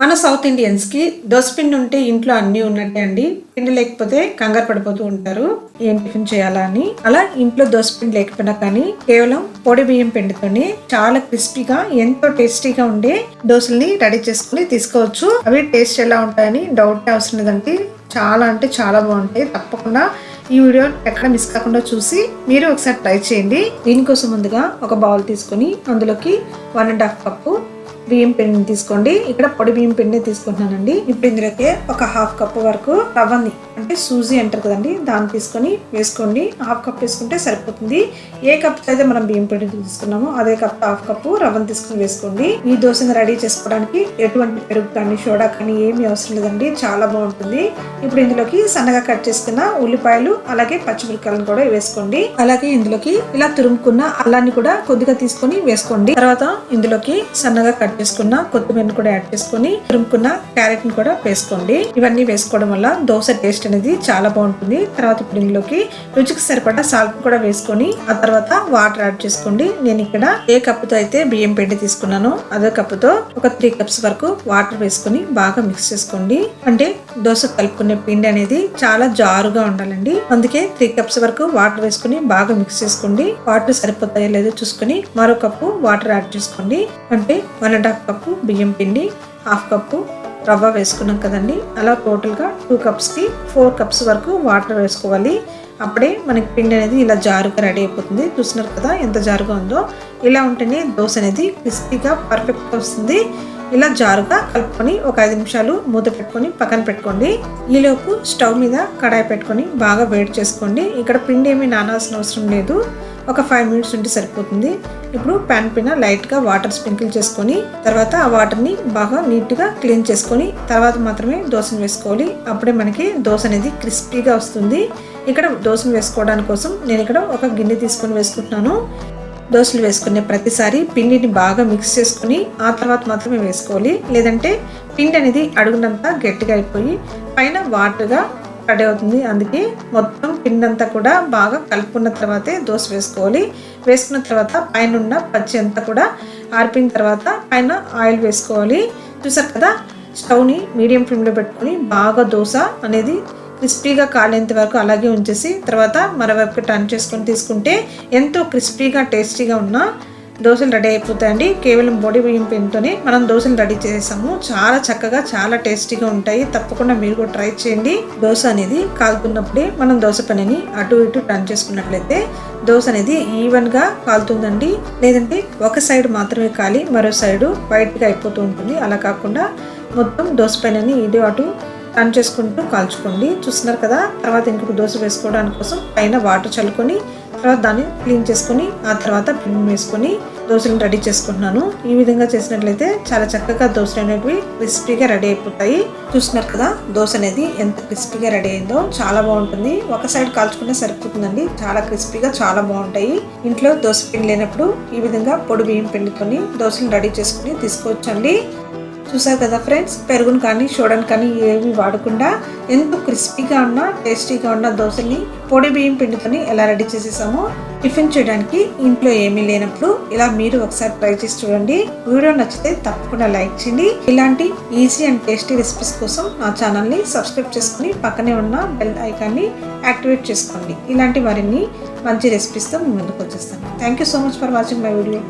మన సౌత్ ఇండియన్స్కి దోశ పిండి ఉంటే ఇంట్లో అన్నీ ఉన్నట్టే అండి. పిండి లేకపోతే కంగారు పడిపోతూ ఉంటారు. ఏం టిఫిన్ చేయాలా అని. అలా ఇంట్లో దోశ పిండి లేకపోయినా కానీ కేవలం పొడి బియ్యం పిండితోనే చాలా క్రిస్పీగా ఎంతో టేస్టీగా ఉండే దోశల్ని రెడీ చేసుకుని తీసుకోవచ్చు. అవి టేస్ట్ ఎలా ఉంటాయని డౌట్ అవసరం లేదంటే చాలా అంటే చాలా బాగుంటాయి. తప్పకుండా ఈ వీడియో ఎక్కడ మిస్ కాకుండా చూసి మీరు ఒకసారి ట్రై చేయండి. దీనికోసం ముందుగా ఒక బౌల్ తీసుకొని అందులోకి వన్ అండ్ హాఫ్ కప్పు బియ్యం పిండిని తీసుకోండి. ఇక్కడ పొడి బియ్యం పిండి తీసుకుంటున్నానండి. ఇప్పుడు ఇందులోకి ఒక హాఫ్ కప్ వరకు రవ్వని అంటే సూజీ అంటారు కదండి దాన్ని తీసుకొని వేసుకోండి. హాఫ్ కప్ వేసుకుంటే సరిపోతుంది. ఏ కప్ అయితే మనం బియ్యం పిండి తీసుకున్నామో అదే కప్ హాఫ్ కప్ రవ్వని తీసుకుని వేసుకోండి. ఈ దోశని రెడీ చేసుకోవడానికి ఎటువంటి పెరుగు కానీ సోడా కానీ ఏమీ అవసరం లేదండి. చాలా బాగుంటుంది. ఇప్పుడు ఇందులోకి సన్నగా కట్ చేసుకున్న ఉల్లిపాయలు అలాగే పచ్చిమిరకాయలను కూడా వేసుకోండి. అలాగే ఇందులోకి ఇలా తురుముకున్న అల్లాన్ని కూడా కొద్దిగా తీసుకొని వేసుకోండి. తర్వాత ఇందులోకి సన్నగా కట్ చేసుకున్న కొత్తిమీరను కూడా యాడ్ చేసుకొని తురుముకున్న క్యారెట్ని కూడా వేసుకోండి. ఇవన్నీ వేసుకోవడం వల్ల దోశ టేస్ట్ అనేది చాలా బాగుంటుంది. తర్వాత ఇప్పుడు ఇందులోకి రుచికి సరిపడా సాల్ట్ కూడా వేసుకొని ఆ తర్వాత వాటర్ యాడ్ చేసుకోండి. నేను ఇక్కడ ఏ కప్పుతో అయితే బియ్యం పిండి తీసుకున్నానో అదే కప్పుతో ఒక త్రీ కప్స్ వరకు వాటర్ వేసుకొని బాగా మిక్స్ చేసుకోండి. అంటే దోశ కలుపుకునే పిండి అనేది చాలా జారుగా ఉండాలండి. అందుకే త్రీ కప్స్ వరకు వాటర్ వేసుకుని బాగా మిక్స్ చేసుకోండి. వాటర్ సరిపోతాయో లేదో చూసుకొని మరో కప్పు వాటర్ యాడ్ చేసుకోండి. అంటే వన్ అండ్ హాఫ్ కప్పు బియ్యం పిండి హాఫ్ కప్పు రవ్వ వేసుకున్నాం కదండి. అలా టోటల్గా టూ కప్స్కి ఫోర్ కప్స్ వరకు వాటర్ వేసుకోవాలి. అప్పుడే మనకి పిండి అనేది ఇలా జారుగా రెడీ అయిపోతుంది. చూస్తున్నారు కదా ఎంత జారుగా ఉందో. ఇలా ఉంటేనే దోశ అనేది క్రిస్పీగా పర్ఫెక్ట్గా వస్తుంది. ఇలా జారుగా కలుపుకొని ఒక ఐదు నిమిషాలు మూత పెట్టుకొని పక్కన పెట్టుకోండి. ఈలోపు స్టవ్ మీద కడాయి పెట్టుకొని బాగా వేడి చేసుకోండి. ఇక్కడ పిండి ఏమీ నానాల్సిన అవసరం లేదు. ఒక ఫైవ్ మినిట్స్ ఉంటే సరిపోతుంది. ఇప్పుడు ప్యాన్ పైన లైట్గా వాటర్ స్ప్రింకిల్ చేసుకొని తర్వాత ఆ వాటర్ని బాగా నీట్గా క్లీన్ చేసుకొని తర్వాత మాత్రమే దోశను వేసుకోవాలి. అప్పుడే మనకి దోశ అనేది క్రిస్పీగా వస్తుంది. ఇక్కడ దోశను వేసుకోవడానికి కోసం నేను ఇక్కడ ఒక గిన్నె తీసుకొని వేసుకుంటున్నాను. దోశలు వేసుకునే ప్రతిసారి పిండిని బాగా మిక్స్ చేసుకుని ఆ తర్వాత మాత్రమే వేసుకోవాలి. లేదంటే పిండి అనేది అడుగునంతా గట్టిగా అయిపోయి పైన వాటర్గా రెడీ అవుతుంది. అందుకే మొత్తం పిండంతా అంతా కూడా బాగా కలుపుకున్న తర్వాతే దోశ వేసుకోవాలి. వేసుకున్న తర్వాత పైన ఉన్న పచ్చి అంతా కూడా ఆరిపిన తర్వాత పైన ఆయిల్ వేసుకోవాలి. చూసారు కదా? స్టవ్ని మీడియం ఫ్లేమ్లో పెట్టుకొని బాగా దోశ అనేది క్రిస్పీగా కాలేంత వరకు అలాగే ఉంచేసి తర్వాత మరోవైపు టర్న్ చేసుకొని తీసుకుంటే ఎంతో క్రిస్పీగా టేస్టీగా ఉన్న దోశలు రెడీ అయిపోతాయండి. కేవలం బొడి బియ్యం పిండితోనే మనం దోశలు రెడీ చేసాము చాలా చక్కగా చాలా టేస్టీగా ఉంటాయి. తప్పకుండా మీరు కూడా ట్రై చేయండి. దోశ అనేది కాలుతున్నప్పుడే మనం దోశ పనిని అటు ఇటు టర్న్ చేసుకున్నట్లయితే దోశ అనేది ఈవెన్గా కాలుతుందండి. లేదంటే ఒక సైడ్ మాత్రమే కాలి మరో సైడు వైట్గా అయిపోతూ ఉంటుంది. అలా కాకుండా మొత్తం దోశ పైనని ఇటు అటు టర్న్ చేసుకుంటూ కాల్చుకోండి. చూస్తున్నారు కదా? తర్వాత ఇంకొక దోశ వేసుకోవడానికి కోసం పైన వాటర్ చల్లుకొని తర్వాత దాన్ని క్లీన్ చేసుకొని ఆ తర్వాత పిండి వేసుకొని దోశలను రెడీ చేసుకుంటున్నాను. ఈ విధంగా చేసినట్లయితే చాలా చక్కగా దోశలు అనేవి క్రిస్పీగా రెడీ అయిపోతాయి. చూస్తున్నారు కదా దోశ అనేది ఎంత క్రిస్పీగా రెడీ అయిందో చాలా బాగుంటుంది. ఒక సైడ్ కాల్చుకుంటే సరిపోతుందండి. చాలా క్రిస్పీగా చాలా బాగుంటాయి. ఇంట్లో దోశ పిండి లేనప్పుడు ఈ విధంగా పొడి బియ్యం పిండికొని దోశలు రెడీ చేసుకుని తీసుకోవచ్చండి. చూసారు కదా ఫ్రెండ్స్ పెరుగును కానీ చూడని కానీ ఏమి వాడకుండా ఎంతో క్రిస్పీగా ఉన్న టేస్టీగా ఉన్న దోశని పొడి బియ్యం పిండితోని ఎలా రెడీ చేసేసామో టిఫిన్ చేయడానికి ఇంట్లో ఏమీ లేనప్పుడు ఇలా మీరు ఒకసారి ట్రై చేసి చూడండి. వీడియో నచ్చితే తప్పకుండా లైక్ చేయండి. ఇలాంటి ఈజీ అండ్ టేస్టీ రెసిపీస్ కోసం నా ఛానల్ని సబ్స్క్రైబ్ చేసుకుని పక్కనే ఉన్న బెల్ ఐకాన్ని యాక్టివేట్ చేసుకోండి. ఇలాంటి మరిన్ని మంచి రెసిపీస్తో ముందుకు వచ్చేస్తాను. Thank you so much for watching my video